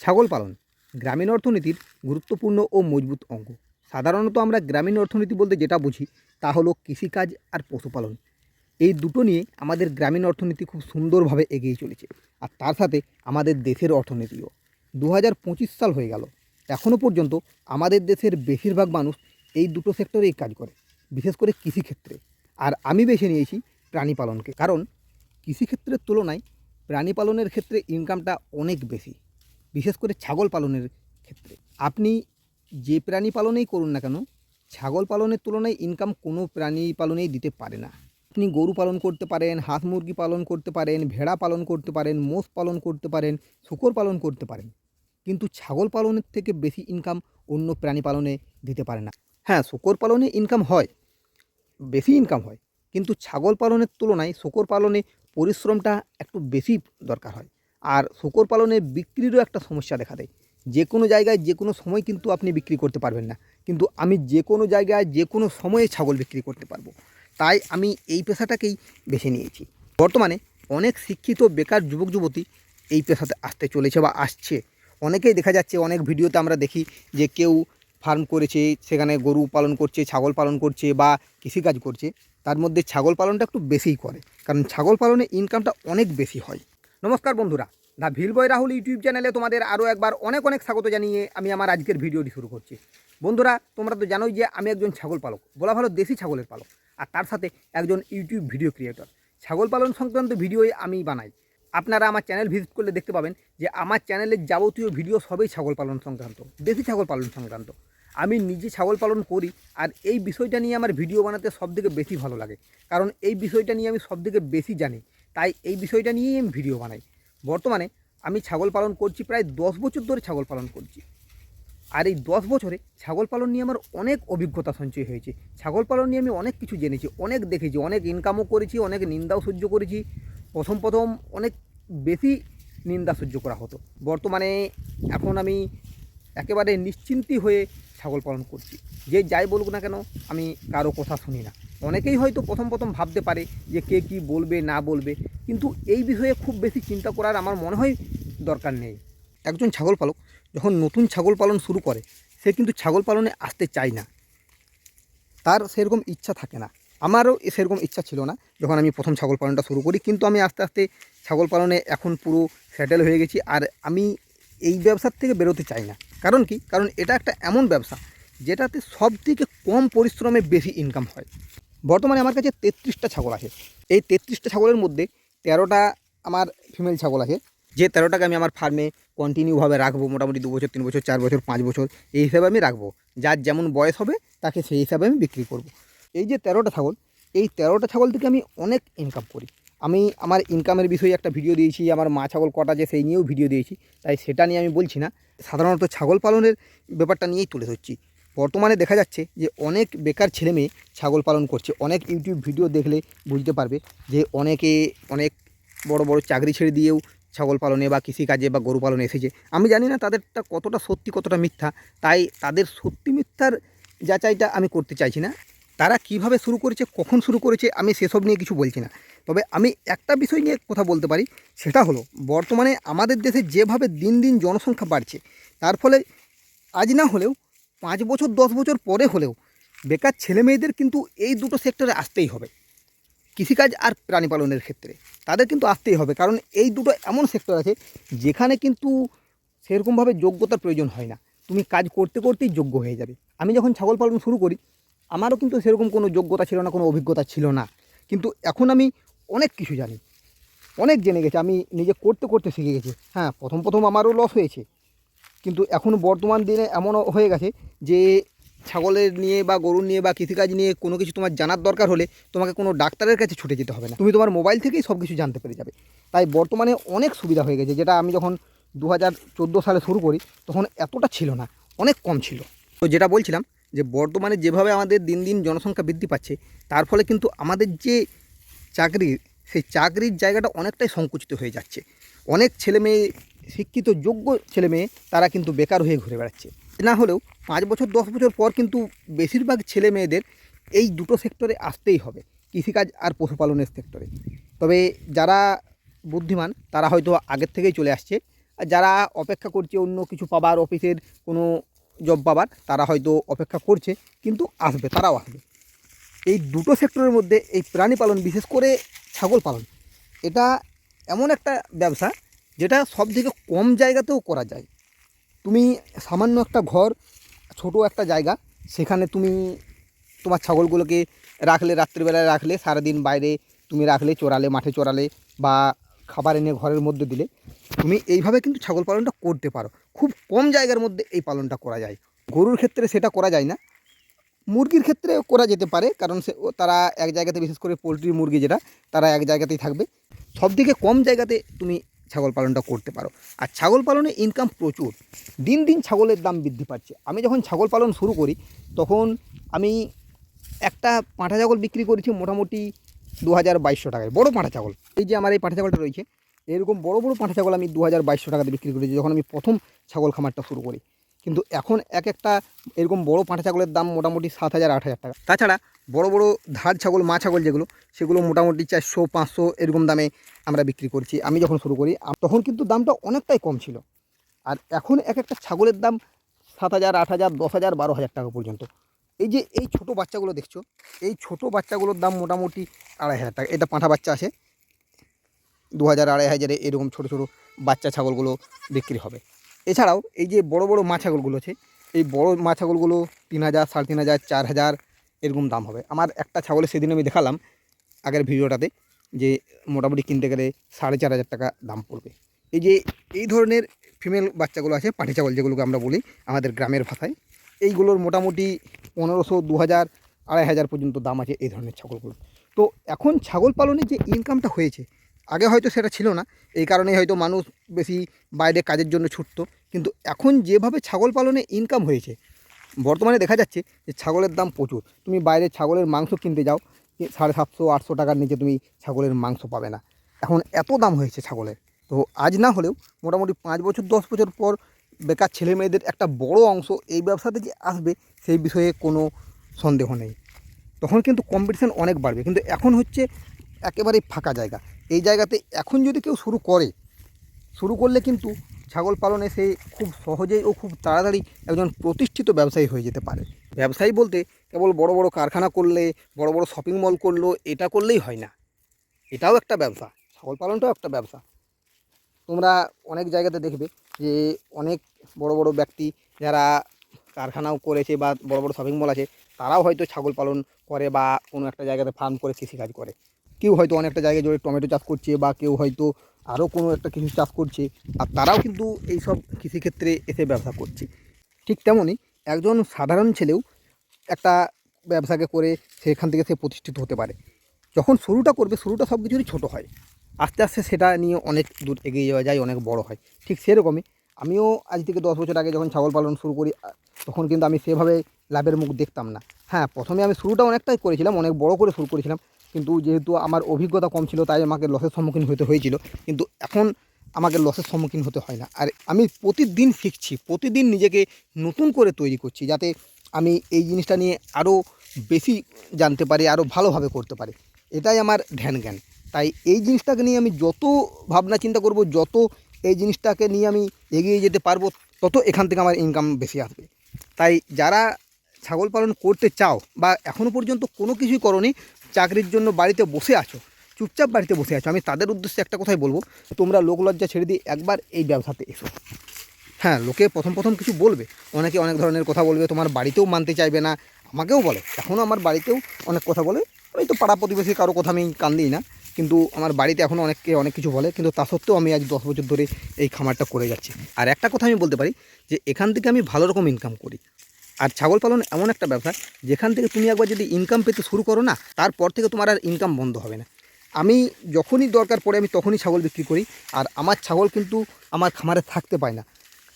ছাগল পালন, গ্রামীণ অর্থনীতির গুরুত্বপূর্ণ ও মজবুত অঙ্গ। সাধারণত আমরা গ্রামীণ অর্থনীতি বলতে যেটা বুঝি, তা হলো কৃষিকাজ আর পশুপালন। এই দুটো নিয়ে আমাদের গ্রামীণ অর্থনীতি খুব সুন্দরভাবে এগিয়ে চলেছে, আর তার সাথে আমাদের দেশের অর্থনীতিও। দু হাজার পঁচিশ সাল হয়ে গেল এখনও পর্যন্ত আমাদের দেশের বেশিরভাগ মানুষ এই দুটো সেক্টরেই কাজ করে, বিশেষ করে কৃষিক্ষেত্রে। আর আমি বেছে নিয়েছি প্রাণী পালনকে কারণ কৃষিক্ষেত্রের তুলনায় প্রাণী পালনের ক্ষেত্রে ইনকামটা অনেক বেশি। বিশেষ করে ছাগল পালনের ক্ষেত্রে। আপনি যে প্রাণী পালনেই করুন না কেন, ছাগল পালনের তুলনায় ইনকাম কোনো প্রাণী পালনেই দিতে পারে না। আপনি গরু পালন করতে পারেন, হাঁস মুরগি পালন করতে পারেন, ভেড়া পালন করতে পারেন, মোষ পালন করতে পারেন, শূকর পালন করতে পারেন। কিন্তু ছাগল পালনের থেকে বেশি ইনকাম অন্য প্রাণী পালনে দিতে পারে না। হ্যাঁ শূকর পালনে ইনকাম হয়, বেশি ইনকাম হয়। কিন্তু ছাগল পালনের তুলনায় শূকর পালনে পরিশ্রমটা একটু বেশি দরকার হয়। আর শূকর পালনে বিক্রিরও একটা সমস্যা দেখা দেয়। যে কোনো জায়গায় যে কোনো সময় কিন্তু আপনি বিক্রি করতে পারবেন না। কিন্তু আমি যে কোনো জায়গায় যে কোনো সময়ে ছাগল বিক্রি করতে পারব। তাই আমি এই পেশাটাকেই বেছে নিয়েছি। বর্তমানে অনেক শিক্ষিত, বেকার যুবক যুবতী এই পেশাতে আসতে চলেছে বা আসছে। অনেকেই দেখা যাচ্ছে, অনেক ভিডিওতে আমরা দেখি যে কেউ ফার্ম করেছে, সেখানে গরু পালন করছে, ছাগল পালন করছে বা কৃষিকাজ করছে। তার মধ্যে ছাগল পালনটা একটু বেশিই করে। কারণ ছাগল পালনে ইনকামটা অনেক বেশি হয়। নমস্কার বন্ধুরা। দা ভিলবয় রাহুল ইউটিউব চ্যানেলে তোমাদের আরও একবার অনেক অনেক স্বাগত জানিয়ে আমি আমার আজকের ভিডিওটি শুরু করছি। বন্ধুরা, তোমরা তো জানোই যে আমি একজন ছাগল পালক। বলা ভালো দেশি ছাগলের পালক। আর তার সাথে একজন ইউটিউব ভিডিও ক্রিয়েটর। ছাগল পালন সংক্রান্ত ভিডিওই আমি বানাই। আপনারা আমার চ্যানেল ভিজিট করলে দেখতে পাবেন যে আমার চ্যানেলের যাবতীয় ভিডিও সবই ছাগল পালন সংক্রান্ত, দেশি ছাগল পালন সংক্রান্ত। আমি নিজে ছাগল পালন করি আর এই বিষয়টা নিয়ে আমার ভিডিও বানাতে সবথেকে বেশি ভালো লাগে। কারণ এই বিষয়টা নিয়ে আমি সবথেকে বেশি জানি। তাই এই বিষয়টা নিয়েই আমি ভিডিও বানাই। বর্তমানে আমি ছাগল পালন করছি প্রায় দশ বছর ধরে ছাগল পালন করছি। আর এই দশ বছরে ছাগল পালন নিয়ে আমার অনেক অভিজ্ঞতা সঞ্চয় হয়েছে। ছাগল পালন নিয়ে আমি অনেক কিছু জেনেছি, অনেক দেখেছি, অনেক ইনকামও করেছি, অনেক নিন্দাও সহ্য করেছি। প্রথম প্রথম অনেক বেশি নিন্দা সহ্য করা হতো। বর্তমানে এখন আমি একেবারে নিশ্চিন্তি হয়ে ছাগল পালন করছি। যে যাই বলুক না কেন, আমি কারও কথা শুনি না। অনেকেই হয়তো প্রথম প্রথম ভাবতে পারে যে কে কি বলবে, না বলবে। কিন্তু এই বিষয়ে খুব বেশি চিন্তা করার আমার মনে হয় দরকার নেই। একজন ছাগল পালক যখন নতুন ছাগল পালন শুরু করে, সে কিন্তু ছাগল পালনে আসতে চায় না। তার সেরকম ইচ্ছা থাকে না। আমারও সেরকম ইচ্ছা ছিল না যখন আমি প্রথম ছাগল পালনটা শুরু করি। কিন্তু আমি আস্তে আস্তে ছাগল পালনে এখন পুরো সেটেল হয়ে গেছি আর আমি এই ব্যবসার থেকে বেরোতে চাই না। কারণ কি? কারণ এটা একটা এমন ব্যবসা যেটাতে সব থেকে কম পরিশ্রমে বেশি ইনকাম হয়। বর্তমানে আমার কাছে তেত্রিশটা ছাগল আছে। এই তেত্রিশটা ছাগলের মধ্যে তেরোটা আমার ফিমেল ছাগল আছে। যে তেরোটাকে আমি আমার ফার্মে কন্টিনিউভাবে রাখব, মোটামুটি দু বছর তিন বছর চার বছর পাঁচ বছর এই হিসাবে আমি রাখব। যার যেমন বয়স হবে, তাকে সেই হিসাবে আমি বিক্রি করব। এই যে তেরোটা ছাগল, এই তেরোটা ছাগল থেকে আমি অনেক ইনকাম করি। আমি আমার ইনকামের বিষয়ে একটা ভিডিও দিয়েছি, আমার মা ছাগল কটা যে সেই নিয়েও ভিডিও দিয়েছি। তাই সেটা নিয়ে আমি বলছি না। সাধারণত ছাগল পালনের ব্যাপারটা নিয়েই তুলে ধরছি। বর্তমানে দেখা যাচ্ছে যে অনেক বেকার ছেলে মেয়ে ছাগল পালন করছে। অনেক ইউটিউব ভিডিও দেখলে বুঝতে পারবে যে অনেকে অনেক বড় বড় চাকরি ছেড়ে দিয়েও ছাগল পালনে বা কৃষিকাজে বা গরু পালনে এসেছে। আমি জানি না তাদেরটা কতটা সত্যি, কতটা মিথ্যা। তাই তাদের সত্যি মিথ্যার যাচাইটা আমি করতে চাইছি না। তারা কীভাবে শুরু করেছে, কখন শুরু করেছে, আমি সেসব নিয়ে কিছু বলছি না। তবে আমি একটা বিষয় নিয়ে কথা বলতে পারি, সেটা হলো বর্তমানে আমাদের দেশে যেভাবে দিন দিন জনসংখ্যা বাড়ছে, তার ফলে আজ না হলেও পাঁচ বছর, দশ বছর পরে হলেও বেকার ছেলে মেয়েদের কিন্তু এই দুটো সেক্টরে আসতেই হবে। কৃষিকাজ আর প্রাণী পালনের ক্ষেত্রে। তাদের কিন্তু আসতেই হবে, কারণ এই দুটো এমন সেক্টর আছে যেখানে কিন্তু সেরকমভাবে যোগ্যতার প্রয়োজন হয় না। তুমি কাজ করতে করতেই যোগ্য হয়ে যাবে। আমি যখন ছাগল পালন শুরু করি, আমারও কিন্তু সেরকম কোনো যোগ্যতা ছিল না, কোনো অভিজ্ঞতা ছিল না। কিন্তু এখন আমি অনেক কিছু জানি। অনেক জেনে গেছি। আমি নিজে করতে করতে শিখে গেছি। হ্যাঁ প্রথম প্রথম আমারও লস হয়েছে। কিন্তু এখন বর্তমান দিনে এমনও হয়ে গেছে যে ছাগলের নিয়ে বা গরুর নিয়ে বা কৃষিকাজ নিয়ে কোনো কিছু তোমার জানার দরকার হলে তোমাকে কোনো ডাক্তারের কাছে ছুটে যেতে হবে না। তুমি তোমার মোবাইল থেকেই সব কিছু জানতে পেরে যাবে। তাই বর্তমানে অনেক সুবিধা হয়ে গেছে, যেটা আমি যখন দু হাজার চোদ্দ সালে শুরু করি, তখন এতটা ছিল না, অনেক কম ছিল। তো যেটা বলছিলাম যে বর্তমানে যেভাবে আমাদের দিন দিন জনসংখ্যা বৃদ্ধি পাচ্ছে, তার ফলে কিন্তু আমাদের যে চাকরি, সেই চাকরির জায়গাটা অনেকটাই সংকুচিত হয়ে যাচ্ছে। অনেক ছেলে মেয়ে শিক্ষিত যোগ্য ছেলে মেয়ে তারা কিন্তু বেকার হয়ে ঘুরে বেড়াচ্ছে। না হলেও পাঁচ বছর, দশ বছর পর কিন্তু বেশিরভাগ ছেলে মেয়েদের এই দুটো সেক্টরে আসতেই হবে, কৃষিকাজ আর পশুপালনের সেক্টরে। তবে যারা বুদ্ধিমান, তারা হয়তো আগের থেকেই চলে আসছে। আর যারা অপেক্ষা করছে অন্য কিছু পাবার, অফিসের কোনো জব পাবার, তারা হয়তো অপেক্ষা করছে, কিন্তু আসবে, তারাও আসবে। এই দুটো সেক্টরের মধ্যে এই প্রাণী পালন, বিশেষ করে ছাগল পালন, এটা এমন একটা ব্যবসা যেটা সব থেকে কম জায়গাতেও করা যায়। তুমি সামান্য একটা ঘর, ছোট একটা জায়গা, সেখানে তুমি তোমার ছাগলগুলোকে রাখলে, রাত্রিবেলায় রাখলে, সারাদিন বাইরে তুমি রাখলে, চড়ালে, মাঠে চড়ালে বা খাবার এনে ঘরের মধ্যে দিলে, তুমি এইভাবে কিন্তু ছাগল পালনটা করতে পারো। খুব কম জায়গার মধ্যে এই পালনটা করা যায়। গরুর ক্ষেত্রে সেটা করা যায় না। মুরগির ক্ষেত্রে করা যেতে পারে, কারণ সে তারা এক জায়গাতে বিশেষ করে পোলট্রি মুরগি যেটা, তারা এক জায়গাতেই থাকবে। সব থেকে কম জায়গাতে তুমি ছাগল পালনটা করতে পারো। আর ছাগল পালনে ইনকাম প্রচুর। দিন দিন ছাগলের দাম বৃদ্ধি পাচ্ছে। আমি যখন ছাগল পালন শুরু করি, তখন আমি একটা পাঁঠা ছাগল বিক্রি করেছি মোটামুটি দু হাজার বাইশশো টাকায়। বড়ো পাঁঠা ছাগল। এই যে আমার এই পাঁঠা ছাগলটা রয়েছে, এরকম বড় বড় পাঁঠা ছাগল আমি দু হাজার বাইশশো টাকাতে বিক্রি করেছি যখন আমি প্রথম ছাগল খামারটা শুরু করি। কিন্তু এখন এক একটা এরকম বড় পাঁঠা ছাগলের দাম মোটামুটি সাত হাজার আট হাজার টাকা। তাছাড়া বড় বড় ধার ছাগল, মা ছাগল যেগুলো, সেগুলো মোটামুটি চারশো, পাঁচশো এরকম দামে আমরা বিক্রি করছি। আমি যখন শুরু করি তখন কিন্তু দামটা অনেকটাই কম ছিল। আর এখন এক একটা ছাগলের দাম সাত হাজার, আট হাজার, দশ হাজার, বারো হাজার টাকা পর্যন্ত। এই যে এই ছোট বাচ্চাগুলো দেখছ, এই ছোট বাচ্চাগুলোর দাম মোটামুটি আড়াই হাজার টাকা। এটা পাঁঠা বাচ্চা আছে। দু হাজার, আড়াই হাজারে এরকম ছোট ছোট বাচ্চা ছাগলগুলো বিক্রি হবে। এছাড়াও এই যে বড় বড় মা ছাগলগুলো আছে, এই বড় মা ছাগলগুলো তিন হাজার, সাড়ে তিন হাজার, চার হাজার এরকম দাম হবে। আমার একটা ছাগলের সেদিন আমি দেখালাম, আগের ভিডিওটাতে, যে মোটামুটি কিনতে গেলে সাড়ে চার হাজার টাকা দাম পড়বে। এই যে এই ধরনের ফিমেল বাচ্চাগুলো আছে, পাটি ছাগল যেগুলোকে আমরা বলি আমাদের গ্রামের ভাষায়, এইগুলোর মোটামুটি পনেরোশো, দু হাজার, আড়াই হাজার পর্যন্ত দাম আছে এই ধরনের ছাগলগুলো তো এখন ছাগল পালনে যে ইনকামটা হয়েছে, আগে হয়তো সেটা ছিল না, এই কারণেই হয়তো মানুষ বেশি বাইরে কাজের জন্য ছুটতো, কিন্তু এখন যেভাবে ছাগল পালনে ইনকাম হয়েছে বর্তমানে দেখা যাচ্ছে যে ছাগলের দাম প্রচুর। তুমি বাইরে ছাগলের মাংস কিনতে যাও সাড়ে সাতশো, আটশো টাকার নিচে তুমি ছাগলের মাংস পাবে না। এখন এত দাম হয়েছে ছাগলের। তো আজ না হলেও মোটামুটি পাঁচ বছর, দশ বছর পর বেকার ছেলে মেয়েদের একটা বড় অংশ এই ব্যবসাতে যে আসবে, সেই বিষয়ে কোনো সন্দেহ নেই। তখন কিন্তু কম্পিটিশান অনেক বাড়বে। কিন্তু এখন হচ্ছে একেবারেই ফাঁকা জায়গা। এই জায়গাতে এখন যদি কেউ শুরু করে, শুরু করলে কিন্তু ছাগল পালনে সে খুব সহজেই ও খুব তাড়াতাড়ি একজন প্রতিষ্ঠিত ব্যবসায়ী হয়ে যেতে পারে। ব্যবসায়ী বলতে কেবল বড় বড় কারখানা করলে, বড় বড় শপিং মল করল, এটা করলেই হয় না। এটাও একটা ব্যবসা, ছাগল পালনটাও একটা ব্যবসা। তোমরা অনেক জায়গাতে দেখবে যে অনেক বড় বড় ব্যক্তি যারা কারখানাও করেছে বা বড় বড় শপিং মল আছে, তারাও হয়তো ছাগল পালন করে বা কোনো একটা জায়গাতে ফার্ম করে কৃষিকাজ করে। কেউ হয়তো অনেকটা জায়গায় জুড়ে টমেটো চাষ করছে বা কেউ হয়তো আরও কোনো একটা কিছু চাষ করছে আর তারাও কিন্তু এই সব কৃষিক্ষেত্রে এসে ব্যবসা করছে। ঠিক তেমনই একজন সাধারণ ছেলেও একটা ব্যবসাকে করে সেখান থেকে সে প্রতিষ্ঠিত হতে পারে। যখন শুরুটা করবে, শুরুটা সব কিছুরই ছোটো হয়। আস্তে আস্তে সেটা নিয়ে অনেক দূর এগিয়ে যাওয়া যায়, অনেক বড় হয়। ঠিক সেরকমই আমিও আজ থেকে দশ বছর আগে যখন ছাগল পালন শুরু করি তখন কিন্তু আমি সেভাবে লাভের মুখ দেখতাম না। হ্যাঁ প্রথমে আমি শুরুটা অনেকটাই করেছিলাম, অনেক বড় করে শুরু করেছিলাম। কিন্তু যেহেতু আমার অভিজ্ঞতা কম ছিল, তাই আমাকে লসের সম্মুখীন হতে হয়েছিল। কিন্তু এখন আমাকে লসের সম্মুখীন হতে হয় না। আর আমি প্রতিদিন শিখছি, প্রতিদিন নিজেকে নতুন করে তৈরি করছি, যাতে আমি এই জিনিসটা নিয়ে আরও বেশি জানতে পারি আরও ভালোভাবে করতে পারি। এটাই আমার ধ্যান জ্ঞান তাই এই জিনিসটাকে নিয়ে আমি যত ভাবনা চিন্তা করব, যত এই জিনিসটাকে নিয়ে আমি এগিয়ে যেতে পারব, তত এখান থেকে আমার ইনকাম বেশি আসবে। তাই যারা ছাগল পালন করতে চাও বা এখনও পর্যন্ত কোনো কিছুই করনি, চাকরির জন্য বাড়িতে বসে আছো, চুপচাপ বাড়িতে বসে আছো, আমি তাদের উদ্দেশ্যে একটা কথাই বলব, তোমরা লোকলজ্জা ছেড়ে দিয়ে একবার এই ব্যবসাতে এসো। হ্যাঁ লোকে প্রথম প্রথম কিছু বলবে, অনেকে অনেক ধরনের কথা বলবে, তোমার বাড়িতেও মানতে চাইবে না, আমাকেও বলে এখনও আমার বাড়িতেও অনেক কথা বলে, ওই তো পাড়া প্রতিবেশী কারও কথা আমি কান দিই না, কিন্তু আমার বাড়িতে এখনও অনেককে অনেক কিছু বলে, কিন্তু তা সত্ত্বেও আমি আজ দশ বছর ধরে এই খামারটা করে যাচ্ছি। আর একটা কথা আমি বলতে পারি, যে এখান থেকে আমি ভালো রকম ইনকাম করি। আর ছাগল পালন এমন একটা ব্যবসা, যেখান থেকে তুমি একবার যদি ইনকাম পেতে শুরু করো না, তারপর থেকে তোমার আর ইনকাম বন্ধ হবে না। আমি যখনই দরকার পড়ে আমি তখনই ছাগল বিক্রি করি, আর আমার ছাগল কিন্তু আমার খামারে থাকতে পায় না।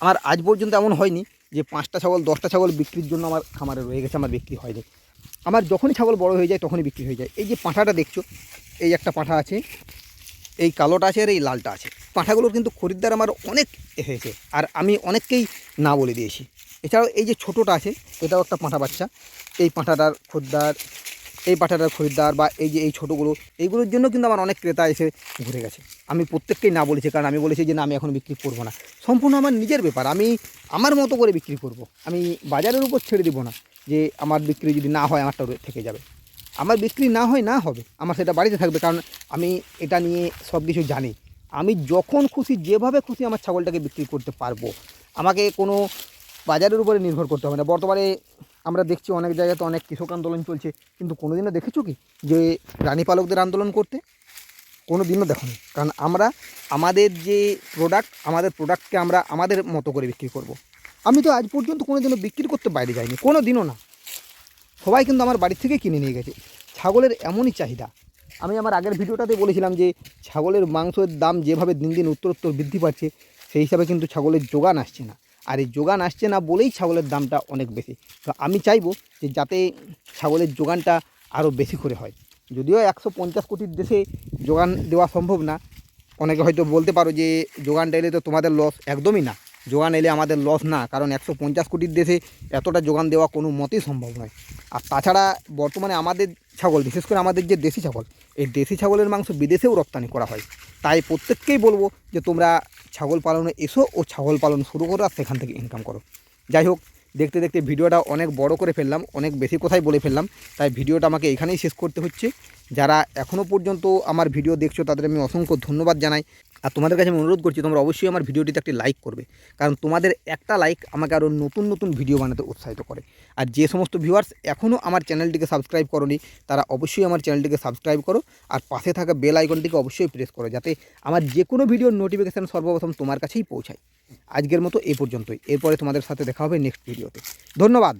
আমার আজ পর্যন্ত এমন হয়নি যে পাঁচটা ছাগল, দশটা ছাগল বিক্রির জন্য আমার খামারে রয়ে গেছে, আমার বিক্রি হয়নি। আমার যখনই ছাগল বড় হয়ে যায়, তখনই বিক্রি হয়ে যায়। এই যে পাঁঠাটা দেখছ, এই একটা পাঁঠা আছে, এই কালোটা আছে আর এই লালটা আছে। পাঁঠাগুলোর কিন্তু খরিদ্দার আমার অনেক হয়েছে, আর আমি অনেককেই না বলে দিয়েছি। এছাড়াও এই যে ছোটোটা আছে, এটাও একটা পাঁঠা বাচ্চা। এই পাঁঠাটার খরিদ্দার এই পাঠাটার খরিদ্দার বা এই যে এই ছোটোগুলো, এইগুলোর জন্য কিন্তু আমার অনেক ক্রেতা এসে ঘুরে গেছে। আমি প্রত্যেককেই না বলেছি, কারণ আমি বলেছি যে না, আমি এখন বিক্রি করব না। সম্পূর্ণ আমার নিজের ব্যাপার, আমি আমার মতো করে বিক্রি করব। আমি বাজারের উপর ছেড়ে দিব না যে আমার বিক্রি যদি না হয়, আমারটা থেকে যাবে। আমার বিক্রি না হয়, না হবে, আমার সেটা বাড়িতে থাকবে, কারণ আমি এটা নিয়ে সব কিছু জানি। আমি যখন খুশি, যেভাবে খুশি আমার ছাগলটাকে বিক্রি করতে পারব। আমাকে কোনো বাজারের উপরে নির্ভর করতে হবে না। বর্তমানে আমরা দেখছি অনেক জায়গাতে অনেক কৃষক আন্দোলন চলছে, কিন্তু কোনোদিনও দেখেছ কি যে রানী পালকদের আন্দোলন করতে? কোনো দিনও দেখো কারণ আমরা আমাদের যে প্রোডাক্ট আমাদের প্রোডাক্টকে আমরা আমাদের মতো করে বিক্রি করব। আমি তো আজ পর্যন্ত কোনো দিনও বিক্রি করতে বাইরে যাইনি কোনো দিনও না। সবাই কিন্তু আমার বাড়ি থেকে কিনে নিয়ে গেছে। ছাগলের এমনই চাহিদা। আমি আমার আগের ভিডিওটাতে বলেছিলাম যে ছাগলের মাংসের দাম যেভাবে দিন দিন উত্তরোত্তর বৃদ্ধি পাচ্ছে, সেই হিসাবে কিন্তু ছাগলের যোগান আসছে না। আর এই যোগান আসছে না বলেই ছাগলের দামটা অনেক বেশি। তো আমি চাইব যে যাতে ছাগলের যোগানটা আরও বেশি করে হয়। যদিও একশো পঞ্চাশ কোটির দেশে যোগান দেওয়া সম্ভব না। অনেকে হয়তো বলতে পারো যে যোগান এলে তো তোমাদের লস একদমই না। যোগান এলে আমাদের লস না, কারণ একশো পঞ্চাশ কোটির দেশে এতটা যোগান দেওয়া কোনো মতেই সম্ভব নয়। আর তাছাড়া বর্তমানে আমাদের ছাগল, বিশেষ করে আমাদের যে দেশি ছাগল, এই দেশি ছাগলের মাংস বিদেশেও রপ্তানি করা হয়। তাই প্রত্যেককেই বলব যে তোমরা ছাগল পালনে এসো ও ছাগল পালন শুরু করো আর সেখান থেকে ইনকাম করো। যাই হোক, দেখতে দেখতে ভিডিওটা অনেক বড় করে ফেললাম, অনেক বেশি কথাই বলে ফেললাম, তাই ভিডিওটা আমাকে এখানেই শেষ করতে হচ্ছে। যারা এখনও পর্যন্ত আমার ভিডিও দেখছ, তাদের আমি অসংখ্য ধন্যবাদ জানাই। আর তোমাদের কাছে আমি অনুরোধ করছি, তোমরা অবশ্যই আমার ভিডিওটিতে একটি লাইক করবে। কারণ তোমাদের একটা লাইক আমাকে আরও নতুন নতুন ভিডিও বানাতে উৎসাহিত করে। আর যে সমস্ত ভিউয়ার্স এখনও আমার চ্যানেলটিকে সাবস্ক্রাইব করনি, তারা অবশ্যই আমার চ্যানেলটিকে সাবস্ক্রাইব করো আর পাশে থাকা বেল আইকনটিকে অবশ্যই প্রেস করো, যাতে আমার যে কোনো ভিডিওর নোটিফিকেশান সর্বপ্রথম তোমার কাছেই পৌঁছায়। আজকের মতো এই পর্যন্তই। এরপরে তোমাদের সাথে দেখা হবে নেক্সট ভিডিওতে ধন্যবাদ।